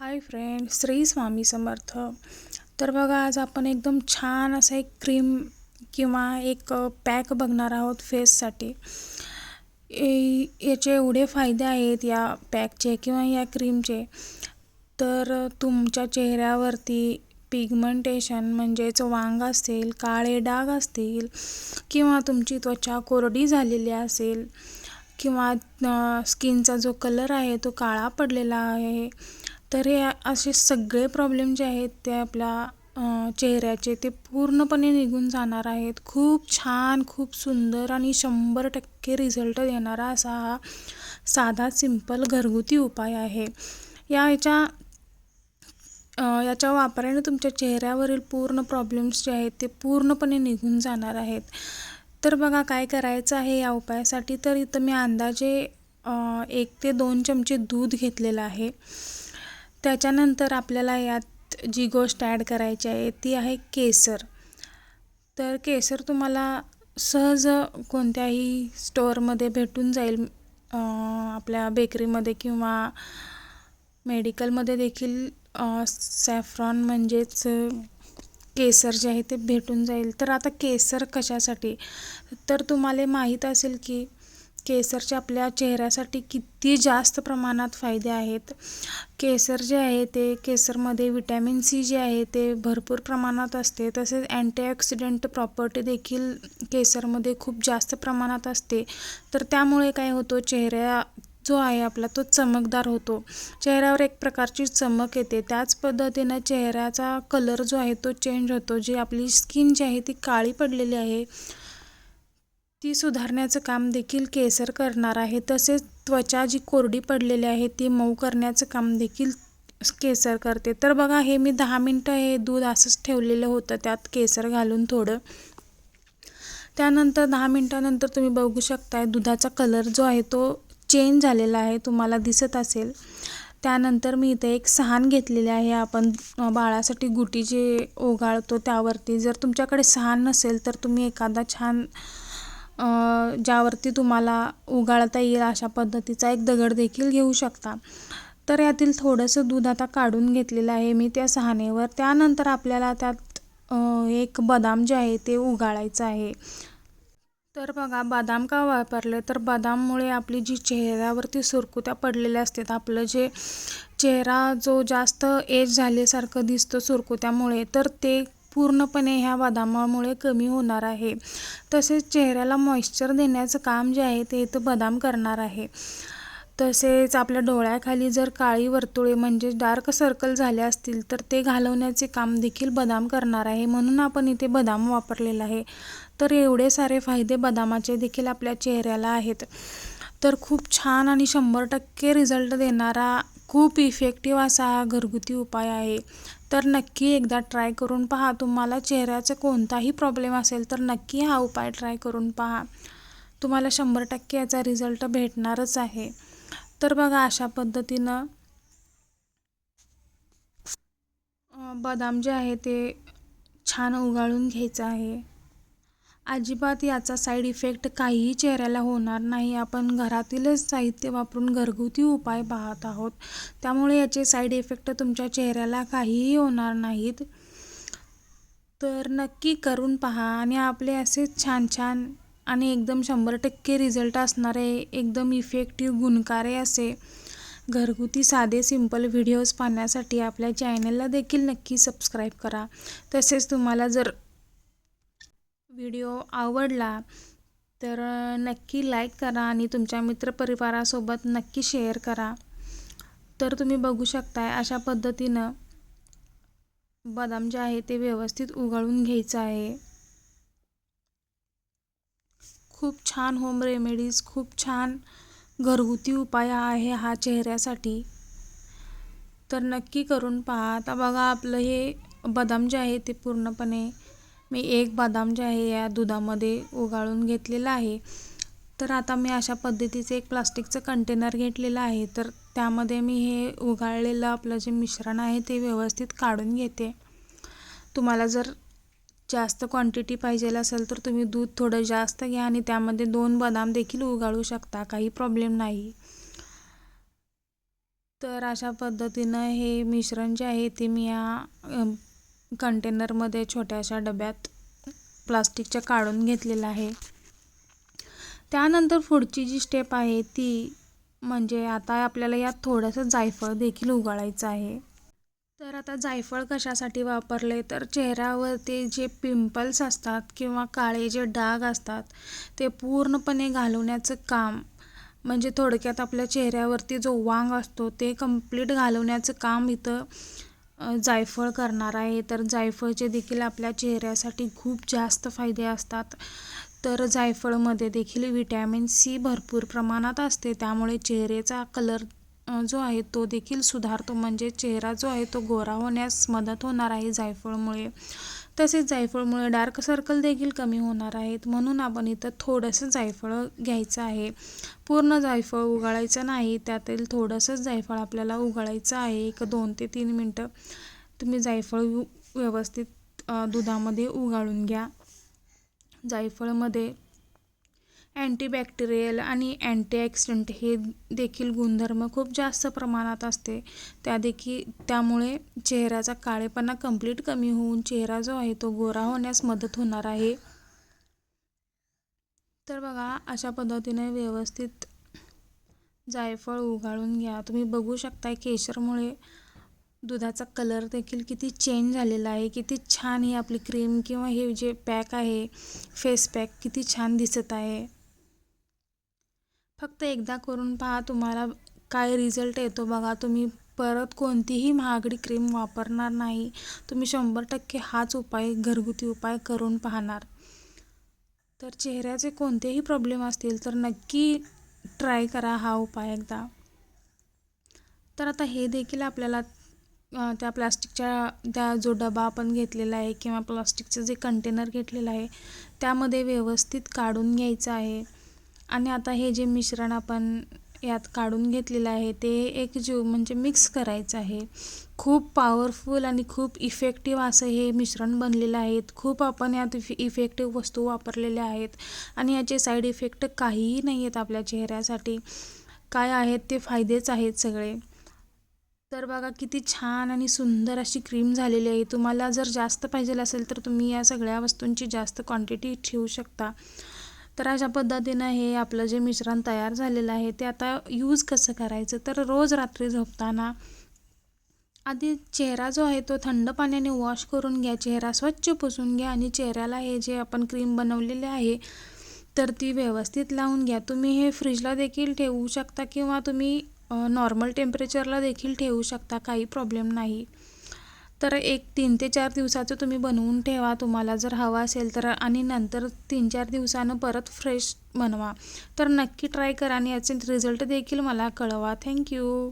Hi friend Shri Swami Samarth. तर बघा आज आपण एकदम छान असा एक क्रीम किंवा एक पॅक बघणार आहोत फेससाठी ए- याचे एवढे फायदे आहेत या पॅकचे किंवा या क्रीमचे तर तुमच्या चेहऱ्यावरती पिगमेंटेशन म्हणजेच वांग असतील काळे डाग असतील किंवा तुमची त्वचा कोरडी झालेली असेल किंवा स्किनचा जो कलर आहे तो काळा पडलेला आहे तर हे असे सगळे प्रॉब्लेम जे आहेत ते आपल्या चेहऱ्याचे ते पूर्णपणे निघून जाणार आहेत. खूप छान खूप सुंदर आणि शंभर टक्के रिझल्ट देणारा असा हा साधा सिंपल घरगुती उपाय आहे. या याच्या याच्या वापराने तुमच्या चेहऱ्यावरील पूर्ण प्रॉब्लेम्स जे आहेत ते पूर्णपणे निघून जाणार आहेत. तर बघा काय करायचं आहे या उपायासाठी? तर इथं मी अंदाजे एक ते दोन चमचे दूध घेतलेलं आहे. त्याच्यानंतर आपल्याला यात जी गोष्ट ॲड करायची आहे ती आहे केसर. तर केसर तुम्हाला सहज कोणत्याही स्टोअरमध्ये भेटून जाईल आपल्या बेकरीमध्ये किंवा मेडिकलमध्ये देखील सॅफ्रॉन म्हणजेच केसर जे आहे ते भेटून जाईल. तर आता केसर कशासाठी? तर तुम्हाला माहीत असेल की केसरचे आपल्या चेहऱ्यासाठी किती जास्त प्रमाणात फायदे आहेत. केसर जे आहे ते केसरमध्ये विटॅमिन सी जे आहे ते भरपूर प्रमाणात असते. तसेच अँटीऑक्सिडंट प्रॉपर्टी देखील केसरमध्ये खूप जास्त प्रमाणात असते. तर त्यामुळे काय होतो चेहऱ्या जो आहे आपला तो चमकदार होतो. चेहऱ्यावर एक प्रकारची चमक येते. त्याच पद्धतीनं चेहऱ्याचा कलर जो आहे तो चेंज होतो. जी आपली स्किन जी आहे ती काळी पडलेली आहे. ती सुधारण्याचं काम देखील केसर करणार आहे. तसेच त्वचा जी कोरडी पडलेली आहे ती मऊ करण्याचं काम देखील केसर करते. तर बघा हे मी दहा मिनटं हे दूध असंच ठेवलेलं होतं त्यात केसर घालून थोडं. त्यानंतर दहा मिनटानंतर तुम्ही बघू शकताय दुधाचा कलर जो आहे तो चेंज झालेला आहे तुम्हाला दिसत असेल. त्यानंतर मी इथे एक सहान घेतलेले आहे. आपण बाळासाठी गुटी जे ओघाळतो त्यावरती. जर तुमच्याकडे सहान नसेल तर तुम्ही एखादा छान ज्यावरती तुम्हाला उगाळता येईल अशा पद्धतीचा एक दगड देखील घेऊ शकता. तर यातील थोडंसं दूध आता काढून घेतलेलं आहे मी त्या सहानेवर त्यानंतर आपल्याला त्यात एक बदाम जे आहे ते उगाळायचं आहे. तर बघा बदाम का वापरले? तर बदाममुळे आपली जी चेहऱ्यावरती सुरकुत्या पडलेल्या असतात आपलं जे चेहरा जो जास्त एज झाल्यासारखं दिसतं सुरकुत्यामुळे तर ते पूर्णपणे ह्या बदामामुळे कमी होणार आहे. तसेच चेहऱ्याला मॉइश्चर देण्याचं काम जे आहे ते इथं बदाम करणार आहे. तसेच आपल्या डोळ्याखाली जर काळी वर्तुळे म्हणजे डार्क सर्कल झाले असतील तर ते घालवण्याचे काम देखील बदाम करणार आहे म्हणून आपण इथे बदाम वापरलेला आहे. तर एवढे सारे फायदे बदामाचे देखील आपल्या चेहऱ्याला आहेत. तर खूप छान आणि शंभर टक्के रिझल्ट देणारा खूप इफेक्टिव्ह असा हा घरगुती उपाय आहे. तर नक्की एकदा ट्राय करून पहा. तुम्हाला चेहऱ्याचा कोणताही प्रॉब्लेम असेल तर नक्की हा उपाय ट्राय करून पहा. तुम्हाला शंभर टक्के याचा रिझल्ट भेटणारच आहे. तर बघा अशा पद्धतीनं बदाम जे आहे ते छान उगाळून घ्यायचं आहे. अजिबात याचा साईड इफेक्ट काहीही चेहऱ्याला होणार नाही. आपण घरातीलच साहित्य वापरून घरगुती उपाय पाहत आहोत. त्यामुळे याचे साईड इफेक्ट तुमच्या चेहऱ्याला काहीही होणार नाहीत. तर नक्की करून पहा आणि आपले असेच छान छान आणि एकदम शंभर टक्के रिझल्ट असणारे एकदम इफेक्टिव्ह गुणकारे असे घरगुती साधे सिंपल व्हिडिओज पाहण्यासाठी आपल्या चॅनलला देखील नक्की सबस्क्राईब करा. तसेच तुम्हाला जर व्हिडिओ आवडला तर नक्की लाईक करा आणि तुमच्या मित्रपरिवारासोबत नक्की शेअर करा. तर तुम्ही बघू शकताय अशा पद्धतीनं बदाम जे आहे ते व्यवस्थित उगाळून घ्यायचं आहे. खूप छान होम रेमेडीज खूप छान घरगुती उपाय आहे हा चेहऱ्यासाठी. तर नक्की करून पहा. आता बघा आपलं हे बदाम जे आहे ते पूर्णपणे मी एक बदाम जे आहे या दुधामध्ये उगाळून घेतलेलं आहे. तर आता मी अशा पद्धतीचं एक प्लास्टिकचं कंटेनर घेतलेलं आहे. तर त्यामध्ये मी हे उगाळलेलं आपलं जे मिश्रण आहे ते व्यवस्थित काढून घेते. तुम्हाला जर जास्त क्वांटिटी पाहिजे असेल तर तुम्ही दूध थोडं जास्त घ्या आणि त्यामध्ये दोन बदाम देखील उगाळू शकता. काही प्रॉब्लेम नाही. तर अशा पद्धतीनं हे मिश्रण जे आहे ते मी या कंटेनरमध्ये छोट्याशा डब्यात प्लास्टिकच्या काढून घेतलेलं आहे. त्यानंतर पुढची जी स्टेप आहे ती म्हणजे आता आपल्याला यात थोडंसं जायफळ देखील उगाळायचं आहे. तर आता जायफळ कशासाठी वापरले? तर चेहऱ्यावरती जे पिंपल्स असतात किंवा काळे जे डाग असतात ते पूर्णपणे घालवण्याचं काम म्हणजे थोडक्यात आपल्या चेहऱ्यावरती जो वांग असतो ते कंप्लीट घालवण्याचं काम इथं जायफळ करणार आहे तर जायफळचे देखील आपल्या चेहऱ्यासाठी खूप जास्त फायदे असतात. तर जायफळमध्ये देखील विटॅमिन सी भरपूर प्रमाणात असते. त्यामुळे चेहऱ्याचा कलर जो आहे तो देखील सुधारतो. म्हणजे चेहरा जो आहे तो गोरा होण्यास मदत होणार आहे जायफळमुळे. तसेच जायफळमुळे डार्क सर्कल देखील कमी होणार आहेत. म्हणून आपण इथं थोडंसं जायफळ घ्यायचं आहे. पूर्ण जायफळ उगाळायचं नाही. त्यातील थोडंसंच जायफळ आपल्याला उगाळायचं आहे. एक दोन ते तीन मिनटं तुम्ही जायफळ व्यवस्थित दुधामध्ये उगाळून घ्या. जायफळमध्ये अँटीबॅक्टेरियल आणि अँटीॲक्सिडंट हे देखील गुणधर्म खूप जास्त प्रमाणात असते. त्या देखील त्यामुळे चेहऱ्याचा काळेपणा कंप्लीट कमी होऊन चेहरा जो आहे तो गोरा होण्यास मदत होणार आहे. तर बघा अशा पद्धतीने व्यवस्थित जायफळ उगाळून घ्या. तुम्ही बघू शकता केशरमुळे दुधाचा कलर देखील किती चेंज झालेला आहे. किती छान ही आपली क्रीम किंवा हे जे पॅक आहे फेस पॅक किती छान दिसत आहे. फक्त एकदा करून पहा तुम्हाला काय रिझल्ट येतो बघा. तुम्ही परत कोणतीही महागडी क्रीम वापरणार नाही. तुम्ही शंभर टक्के हाच उपाय घरगुती उपाय करून पाहणार. तर चेहऱ्याचे कोणतेही प्रॉब्लेम असतील तर नक्की ट्राय करा हा उपाय एकदा. तर आता हे देखील आपल्याला त्या प्लास्टिकच्या त्या जो डबा आपण घेतलेला आहे किंवा प्लास्टिकचं जे कंटेनर घेतलेलं आहे त्यामध्ये व्यवस्थित काढून घ्यायचं आहे. आणि आता हे जे मिश्रण आपण यात काढून घेतलेलं आहे ते एक जीव म्हणजे मिक्स करायचं आहे. खूप पॉवरफुल आणि खूप इफेक्टिव्ह असं हे मिश्रण बनलेलं आहे. खूप आपण यात इफे इफेक्टिव्ह वस्तू वापरलेल्या आहेत. आणि याचे साईड इफेक्ट काहीही नाही आहेत आपल्या चेहऱ्यासाठी. काय आहेत ते फायदेच आहेत सगळे. तर बघा किती छान आणि सुंदर अशी क्रीम झालेली आहे. तुम्हाला जर जास्त पाहिजे असेल तर तुम्ही या सगळ्या वस्तूंची जास्त क्वांटिटी ठेवू शकता. तर अशा पद्धतीनं हे आपलं जे मिश्रण तयार झालेलं आहे ते आता यूज कसं करायचं? तर रोज रात्री झोपताना आधी चेहरा जो आहे तो थंड पाण्याने वॉश करून घ्या. चेहरा स्वच्छ पुसून घ्या आणि चेहऱ्याला हे जे आपण क्रीम बनवलेले आहे तर ती व्यवस्थित लावून घ्या. तुम्ही हे फ्रीजला देखील ठेवू शकता किंवा तुम्ही नॉर्मल टेम्परेचरला देखील ठेवू शकता. काही प्रॉब्लेम नाही. तर एक तीन ते चार दिवसाचं तुम्ही बनवून ठेवा. तुम्हाला जर हवा असेल तर आणि नंतर तीन चार दिवसानं परत फ्रेश बनवा. तर नक्की ट्राय करा आणि याचे रिझल्ट देखील मला कळवा. थँक्यू